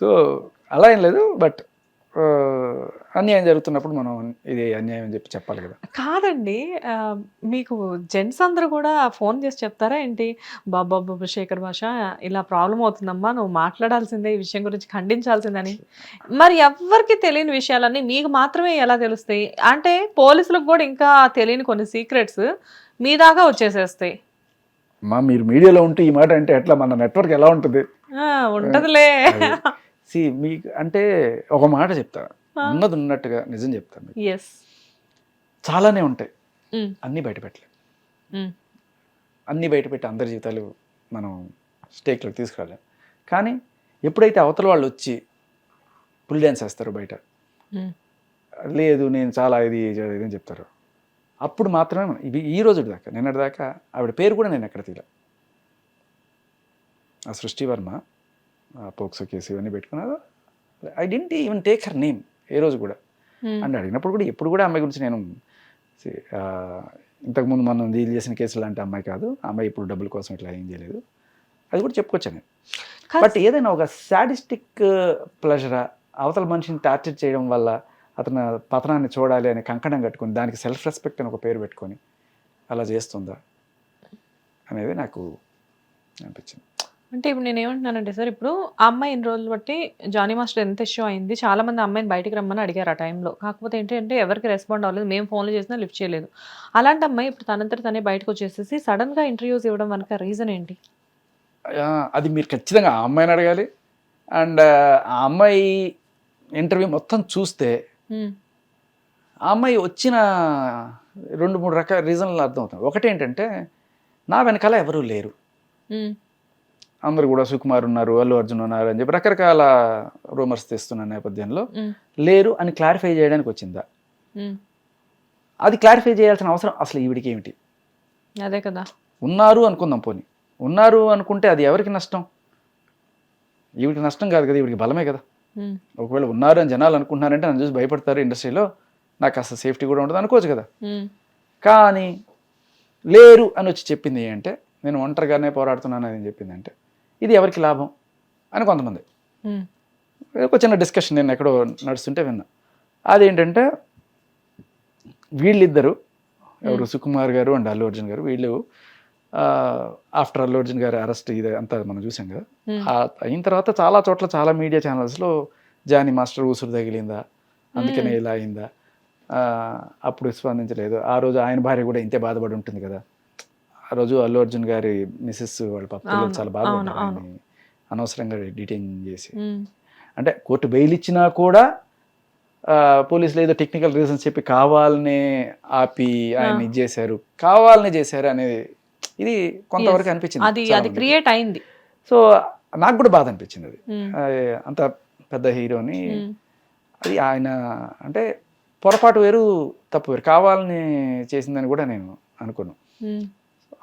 So అలా ఏం లేదు బట్ అన్యాయం జరుగుతున్నప్పుడు మనం ఇది అన్యాయం అని చెప్పి చెప్పాలి కదా. కాదండి మీకు జెంట్స్ అందరూ కూడా ఫోన్ చేసి చెప్తారా ఏంటి? బాబా బాబు శేఖర్ భాష ఇలా ప్రాబ్లం అవుతుందమ్మా నువ్వు మాట్లాడాల్సిందే ఈ విషయం గురించి ఖండించాల్సిందని. మరి ఎవ్వరికి తెలియని విషయాలన్నీ మీకు మాత్రమే ఎలా తెలుస్తాయి? అంటే పోలీసులకు కూడా ఇంకా తెలియని కొన్ని సీక్రెట్స్ మీ దాకా వచ్చేసేస్తాయి. మా మీరు మీడియాలో ఉంటే ఈ మాట అంటే ఎట్లా? మన నెట్వర్క్ ఎలా ఉంటుంది? ఉంటదిలే. సి మీకు అంటే ఒక మాట చెప్తా. ఉన్నది ఉన్నట్టుగా నిజం చెప్తాను చాలానే ఉంటాయి. అన్నీ బయట పెట్టలేం. అన్నీ బయట పెట్టి అందరి జీవితాలు మనం స్టేక్లోకి తీసుకురాలేం. కానీ ఎప్పుడైతే అవతల వాళ్ళు వచ్చి పుల్ డ్యాన్స్ వేస్తారో బయట లేదు నేను చాలా ఇది ఇది అని చెప్తారు అప్పుడు మాత్రమే ఇవి ఈ రోజు దాకా నిన్నటి దాకా ఆవిడ పేరు కూడా నేను ఎక్కడ తీల ఆ సృష్టి వర్మ ఆ పోక్సో కేసు ఇవన్నీ పెట్టుకున్నారు I don't even take her name ఏ రోజు కూడా. అండ్ అడిగినప్పుడు కూడా ఎప్పుడు కూడా అమ్మాయి గురించి నేను ఇంతకుముందు మనం డీల్ చేసిన కేసులు లాంటి అమ్మాయి కాదు అమ్మాయి ఇప్పుడు డబ్బుల కోసం ఇట్లా ఏం చేయలేదు. అది కూడా చెప్పుకోవచ్చు నేను. బట్ ఏదైనా ఒక సాడిస్టిక్ ప్లెజరా అవతల మనిషిని టార్చర్ చేయడం వల్ల అతను పతనాన్ని చూడాలి అనే కంకణం కట్టుకొని దానికి సెల్ఫ్ రెస్పెక్ట్ అని ఒక పేరు పెట్టుకొని అలా చేస్తుందా అనేది నాకు అనిపించింది. అంటే ఇప్పుడు నేను ఏమంటున్నానంటే సార్ ఇప్పుడు ఆ అమ్మాయి ఇన్ని రోజులు బట్టి జానీ మాస్టర్ ఎంత ఇష్యూ అయింది చాలా మంది అమ్మాయిని బయటికి రమ్మని అడిగారు ఆ టైంలో కాకపోతే ఏంటంటే ఎవరికి రెస్పాండ్ అవ్వలేదు మేము ఫోన్లు చేసినా లిఫ్ట్ చేయలేదు. అలాంటి అమ్మాయి ఇప్పుడు తనంతట తనే బయటకు వచ్చేసేసి సడన్గా ఇంటర్వ్యూస్ ఇవ్వడం వెనక రీజన్ ఏంటి? అది మీరు ఖచ్చితంగా ఆ అమ్మాయిని అడగాలి. అండ్ ఆ అమ్మాయి ఇంటర్వ్యూ మొత్తం చూస్తే ఆ అమ్మాయి వచ్చిన రెండు మూడు రకాల రీజన్లు అర్థమవుతాయి. ఒకటి ఏంటంటే నా వెనకాల ఎవరూ లేరు. అందరు కూడా సుకుమార్ ఉన్నారు అల్లు అర్జున్ ఉన్నారు అని చెప్పి రకరకాల రూమర్స్ తెస్తున్న నేపథ్యంలో లేరు అని క్లారిఫై చేయడానికి వచ్చిందా. అది క్లారిఫై చేయాల్సిన అవసరం అసలు ఈవిడికి ఏమిటి? అదే కదా. ఉన్నారు అనుకుందాం పోనీ. ఉన్నారు అనుకుంటే అది ఎవరికి నష్టం? ఈవిడికి నష్టం కాదు కదా ఈవిడికి బలమే కదా. ఒకవేళ ఉన్నారు అని జనాలు అనుకుంటున్నారంటే నన్ను చూసి భయపడతారు ఇండస్ట్రీలో. నాకు అసలు సేఫ్టీ కూడా ఉండదు అనుకోవచ్చు కదా. కానీ లేరు అని వచ్చి చెప్పింది అంటే నేను ఒంటరిగానే పోరాడుతున్నాను అని చెప్పింది అంటే ఇది ఎవరికి లాభం అని కొంతమంది. ఒక చిన్న డిస్కషన్ నేను ఎక్కడో నడుస్తుంటే విన్నా. అదేంటంటే వీళ్ళిద్దరు ఎవరు సుకుమార్ గారు అండ్ అల్లు అర్జున్ గారు వీళ్ళు ఆఫ్టర్ అల్లు అర్జున్ గారి అరెస్ట్ ఇది అంతా మనం చూసాం కదా. Hmm. అయిన తర్వాత చాలా చోట్ల చాలా మీడియా ఛానల్స్లో జానీ మాస్టర్ ఊసురు తగిలిందా? అందుకనే ఇలా అయిందా? అప్పుడు స్పందించలేదు. ఆ రోజు ఆయన భార్య కూడా ఇంతే బాధపడి ఉంటుంది కదా. ఆ రోజు అల్లు అర్జున్ గారి మిస్సెస్ వాళ్ళ పాప పిల్లలు అవును, చాలా బాధపడ్డారు అనవసరంగా డిటైన్ చేసి. ఉమ్, అంటే కోర్టు బెయిల్ ఇచ్చినా కూడా పోలీసులు ఏదో టెక్నికల్ రీజన్స్ చెప్పి కావాలనే ఆపి ఆయన ఇది చేశారు కావాలనే చేశారు అనేది ఇది కొంతవరకు. అనిపించింది అది అది. క్రియేట్ అయింది. సో నాకు కూడా బాధ అనిపించింది అది. ఆ, అంత పెద్ద హీరోని ఉమ్, అది ఆయన అంటే పొరపాటు వేరు తప్పు వేరు కావాలని చేసిందని కూడా నేను అనుకోను. ఉమ్,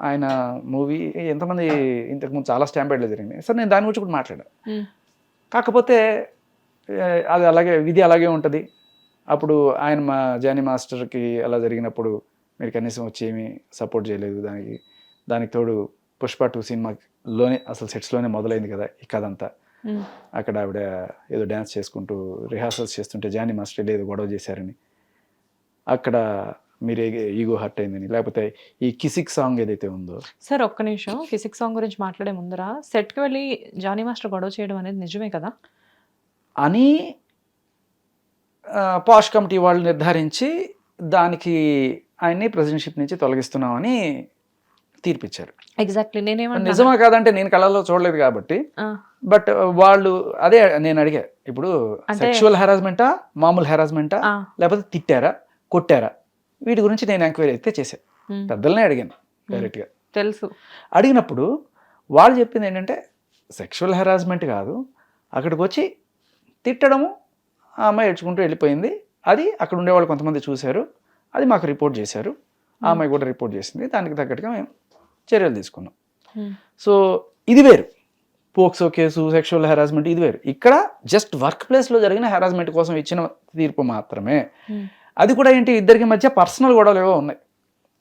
ఆయన మూవీ ఎంతమంది ఇంతకుముందు చాలా స్టాంపేడ్లో జరిగింది సార్ నేను దాని గురించి కూడా మాట్లాడాను కాకపోతే అది అలాగే విధి అలాగే ఉంటుంది. అప్పుడు ఆయన మా జానీ మాస్టర్కి అలా జరిగినప్పుడు మీరు కనీసం వచ్చి ఏమీ సపోర్ట్ చేయలేదు దానికి. దానికి తోడు పుష్ప టూ సినిమాలోనే అసలు సెట్స్లోనే మొదలైంది కదా ఈ కథ అంతా అక్కడ ఆవిడ ఏదో డ్యాన్స్ చేసుకుంటూ రిహార్సల్స్ చేస్తుంటే జానీ మాస్టర్ ఏదో గొడవ చేశారని. అక్కడ మీరు ఈగో హర్ట్ అయిందని లేకపోతే ఈ కిసిక్ సాంగ్ ఏదైతే ఉందో. సార్ ఒక్క నిమిషం. ఫిజిక్స్ సాంగ్ గురించి మాట్లాడే ముందర సెట్కి వెళ్ళి జానీ మాస్టర్ గొడవ చేయడం అనేది నిజమే కదా? అని పాష్ కమిటీ వాళ్ళు నిర్ధారించి దానికి ఆయన్ని ప్రెసిడెంట్షిప్ నుంచి తొలగిస్తున్నామని తీర్పిచ్చారు. ఎగ్జాక్ట్లీ నేనేమన్నా నిజమా కాదంటే నేను కళలో చూడలేదు కాబట్టి బట్ వాళ్ళు అదే నేను అడిగా ఇప్పుడు సెక్షువల్ హెరాస్మెంటా మామూలు హెరాస్మెంటా లేకపోతే తిట్టారా? కొట్టారా? వీటి గురించి నేను ఎంక్వైరీ అయితే చేశాను పెద్దలనే అడిగాను డైరెక్ట్గా తెలుసు. అడిగినప్పుడు వాళ్ళు చెప్పింది ఏంటంటే సెక్షువల్ హెరాస్మెంట్ కాదు. అక్కడికి వచ్చి తిట్టడము ఆ అమ్మాయి ఏడ్చుకుంటూ వెళ్ళిపోయింది. అది అక్కడ ఉండేవాళ్ళు కొంతమంది చూశారు. అది మాకు రిపోర్ట్ చేశారు. ఆ అమ్మాయి కూడా రిపోర్ట్ చేసింది. దానికి తగ్గట్టుగా మేము చర్యలు తీసుకున్నాం. ఉమ్, సో ఇది వేరు. పోక్సో కేసు సెక్షువల్ హెరాస్మెంట్ ఇది వేరు. ఇక్కడ జస్ట్ వర్క్ ప్లేస్లో జరిగిన హెరాస్మెంట్ కోసం ఇచ్చిన తీర్పు మాత్రమే. ఉమ్, అది కూడా ఏంటి? ఇద్దరికి మధ్య పర్సనల్ గొడవలు ఏవో ఉన్నాయి.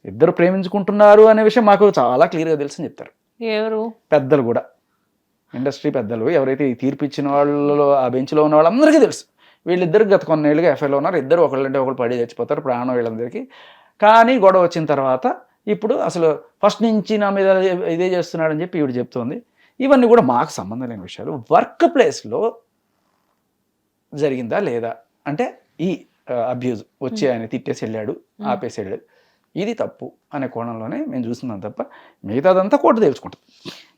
ఇద్దరు ప్రేమించుకుంటున్నారు అనే విషయం మాకు చాలా క్లియర్గా తెలుసు అని చెప్తారు. ఎవరు? పెద్దలు కూడా. ఇండస్ట్రీ పెద్దలు. ఎవరైతే ఈ తీర్పు ఇచ్చిన వాళ్ళలో ఆ బెంచ్లో ఉన్న వాళ్ళందరికీ తెలుసు. వీళ్ళిద్దరు గత కొన్నేళ్ళుగా ఎఫ్ఐలో ఉన్నారు. ఇద్దరు ఒకళ్ళంటే ఒకళ్ళు పడి చచ్చిపోతారు. ప్రాణం వీళ్ళందరికీ. కానీ గొడవ వచ్చిన తర్వాత ఇప్పుడు అసలు ఫస్ట్ నుంచి నా మీద ఇదే చేస్తున్నాడని చెప్పి ఈవిడ చెప్తోంది. ఇవన్నీ కూడా మాకు సంబంధం లేని విషయాలు. వర్క్ ప్లేస్లో జరిగిందా లేదా? అంటే ఈ అబ్యూజ్ వచ్చి ఆయన తిట్టేసి వెళ్ళాడు ఆపేసి వెళ్ళాడు. ఇది తప్పు అనే కోణంలోనే మేము చూస్తున్నాం తప్ప మిగతాదంతా కోర్టు తెలుసుకుంటాం.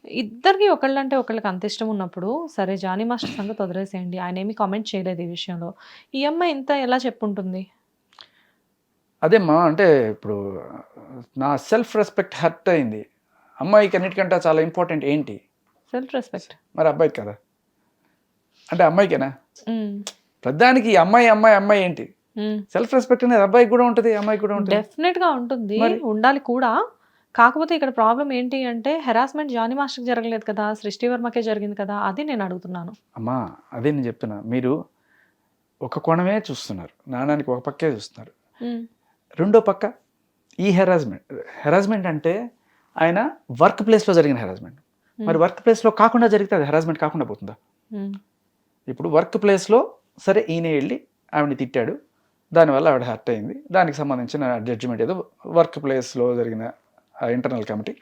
ఇద్దరికి ఒకళ్ళంటే ఒకళ్ళకి అంత ఇష్టం ఉన్నప్పుడు సరే జానీ మాస్టర్ సంగతి వదిలేసేయండి. ఆయన ఏమి కామెంట్ చేయలేదు ఈ విషయంలో. ఈ అమ్మాయి ఇంత ఎలా చెప్పుంటుంది? అదే మా అంటే ఇప్పుడు నా సెల్ఫ్ రెస్పెక్ట్ హర్ట్ అయింది. అమ్మాయికి అన్నిటికంటే చాలా ఇంపార్టెంట్ ఏంటి? సెల్ఫ్ రెస్పెక్ట్ మరి అబ్బాయికి కదా. అంటే అమ్మాయికేనా? ప్రధానికి అమ్మాయి అమ్మాయి అమ్మాయి ఏంటి? సెల్ఫ్ రెస్పెక్ట్ అనేది అబ్బాయికి కూడా ఉంటుంది అమ్మాయికి కూడా ఉంటుంది. డెఫినెట్గా ఉంటుంది? ఉండాలి కూడా. కాకపోతే ఇక్కడ ప్రాబ్లం ఏంటి అంటే హెరాస్మెంట్ జానీ మాస్టర్కి జరగలేదు కదా సృష్టి వర్మకే జరిగింది కదా అది నేను అడుగుతున్నాను. అమ్మా అదే నేను చెప్తున్నా. మీరు ఒక కోణమే చూస్తున్నారు. నాణానికి ఒక పక్కే చూస్తున్నారు. రెండో పక్క ఈ హెరాస్మెంట్ హెరాస్మెంట్ అంటే ఆయన వర్క్ ప్లేస్లో జరిగిన హెరాస్మెంట్ మరి వర్క్ ప్లేస్లో కాకుండా జరిగితే అది హెరాస్మెంట్ కాకుండా పోతుందా? ఉమ్, ఇప్పుడు వర్క్ ప్లేస్లో సరే ఈయన వెళ్ళి ఆవిడని తిట్టాడు. దానివల్ల ఆవిడ హర్ట్ అయింది. దానికి సంబంధించిన జడ్జిమెంట్ ఏదో వర్క్ ప్లేస్లో జరిగిన ఇంటర్నల్ కమిటీ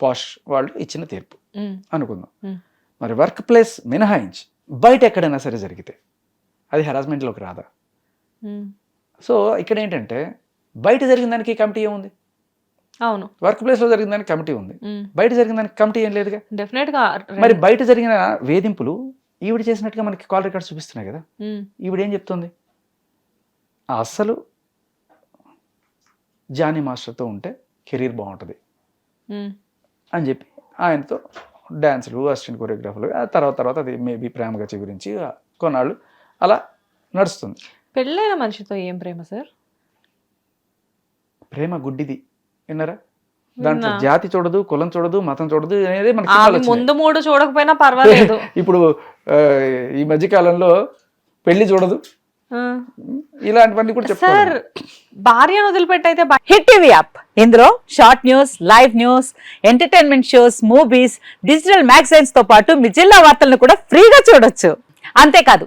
పాష్ వాళ్ళు ఇచ్చిన తీర్పు ఉమ్, అనుకుందాం. మరి వర్క్ ప్లేస్ మినహాయించి బయట ఎక్కడైనా సరే జరిగితే అది హెరాస్మెంట్లోకి రాదా. సో ఇక్కడ ఏంటంటే బయట జరిగిన దానికి కమిటీ ఏముంది? అవును. వర్క్ ప్లేస్లో జరిగిన దానికి కమిటీ ఉంది. బయట జరిగిన దానికి కమిటీ ఏం లేదుగా? డెఫినెట్గా మరి బయట జరిగిన వేధింపులు ఈవిడ చేసినట్టుగా మనకి కాల్ రికార్డ్స్ చూపిస్తున్నాయి కదా. ఈవిడ ఏం చెప్తుంది? అసలు జానీ మాస్టర్తో ఉంటే కెరీర్ బాగుంటుంది అని చెప్పి ఆయనతో డ్యాన్సులు అసిస్టెంట్ కొరియోగ్రాఫర్లు తర్వాత తర్వాత అది మేబీ ప్రేమ గచ్చి గురించి కొన్నాళ్ళు అలా నడుస్తుంది. పెళ్ళైన మనిషితో ఏం ప్రేమ సార్? ప్రేమ గుడ్డిది. విన్నారా? దాంట్లో. జాతి చూడదు కులం చూడదు మతం చూడదు అనేది మనకి. ముందు మూడు చూడకపోయినా పర్వాలేదు. ఇప్పుడు ఈ మధ్య కాలంలో పెళ్ళి చూడదు. ఇలాంటివన్నీ కూడా సార్ భార్యను వదిలిపెట్టి అయితే బయ- హిట్ టీవీ యాప్. ఇందులో short news live news entertainment shows movies digital మ్యాగజైన్స్తో పాటు మీ జిల్లా వార్తలను కూడా ఫ్రీగా చూడొచ్చు. అంతేకాదు